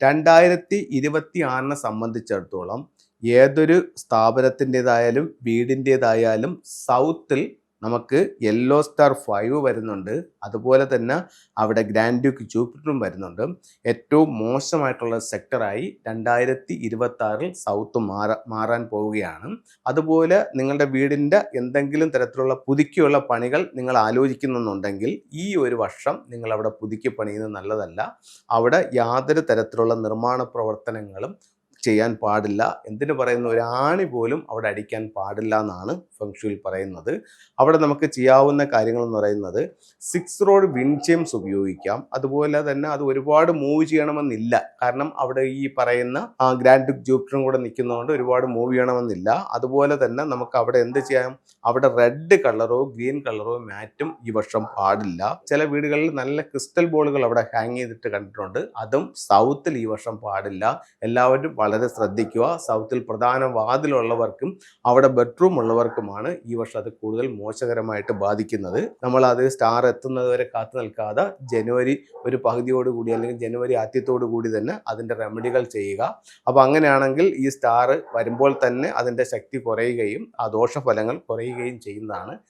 രണ്ടായിരത്തി ഇരുപത്തി ആറിനെ സംബന്ധിച്ചിടത്തോളം ഏതൊരു സ്ഥാപനത്തിന്റെതായാലും വീടിന്റെതായാലും സൗത്തിൽ നമുക്ക് യെല്ലോ സ്റ്റാർ ഫൈവ് വരുന്നുണ്ട്. അതുപോലെ തന്നെ അവിടെ ഗ്രാൻഡ് ഡ്യൂക്ക് ജൂപ്പിറ്ററും വരുന്നുണ്ട്. ഏറ്റവും മോശമായിട്ടുള്ള സെക്ടറായി രണ്ടായിരത്തി ഇരുപത്തി സൗത്ത് മാറാ മാറാൻ പോവുകയാണ്. അതുപോലെ നിങ്ങളുടെ വീടിന്റെ എന്തെങ്കിലും തരത്തിലുള്ള പുതുക്കിയുള്ള പണികൾ നിങ്ങൾ ആലോചിക്കുന്നുണ്ടെങ്കിൽ ഈ ഒരു വർഷം നിങ്ങൾ അവിടെ പുതുക്കി പണിയുന്നത് നല്ലതല്ല. അവിടെ യാതൊരു തരത്തിലുള്ള നിർമ്മാണ പ്രവർത്തനങ്ങളും ചെയ്യാൻ പാടില്ല. എന്തിന് പറയുന്ന ഒരു ആണി പോലും അവിടെ അടിക്കാൻ പാടില്ല എന്നാണ് ഫംഗ്ഷനിൽ പറയുന്നത്. അവിടെ നമുക്ക് ചെയ്യാവുന്ന കാര്യങ്ങൾ എന്ന് പറയുന്നത് സിക്സ് റോഡ് വിൻചെയിംസ് ഉപയോഗിക്കാം. അതുപോലെ തന്നെ അത് ഒരുപാട് മൂവ് ചെയ്യണമെന്നില്ല. കാരണം അവിടെ ഈ പറയുന്ന ഗ്രാൻഡ് ഡുക്ക് ജൂപ്പിറ്ററും കൂടെ നിൽക്കുന്നതുകൊണ്ട് ഒരുപാട് മൂവ് ചെയ്യണമെന്നില്ല. അതുപോലെ തന്നെ നമുക്ക് അവിടെ എന്ത് ചെയ്യാം? അവിടെ റെഡ് കളറോ ഗ്രീൻ കളറോ മാറ്റും ഈ വർഷം പാടില്ല. ചില വീടുകളിൽ നല്ല ക്രിസ്റ്റൽ ബോളുകൾ അവിടെ ഹാങ് ചെയ്തിട്ട് കണ്ടിട്ടുണ്ട്. അതും സൗത്തിൽ ഈ വർഷം പാടില്ല. എല്ലാവരും വളരെ ശ്രദ്ധിക്കുക. സൗത്തിൽ പ്രധാന വാതിലുള്ളവർക്കും അവിടെ ബെഡ്റൂം ഉള്ളവർക്കുമാണ് ഈ വർഷം അത് കൂടുതൽ മോശകരമായിട്ട് ബാധിക്കുന്നത്. നമ്മൾ അത് സ്റ്റാർ എത്തുന്നത് വരെ കാത്തു നിൽക്കാതെ ജനുവരി ഒരു പകുതിയോടുകൂടി അല്ലെങ്കിൽ ജനുവരി ആദ്യത്തോടു കൂടി തന്നെ അതിന്റെ റെമഡികൾ ചെയ്യുക. അപ്പോൾ അങ്ങനെയാണെങ്കിൽ ഈ സ്റ്റാർ വരുമ്പോൾ തന്നെ അതിന്റെ ശക്തി കുറയുകയും ആ ദോഷഫലങ്ങൾ കുറയുകയും ചെയ്യുന്നതാണ്.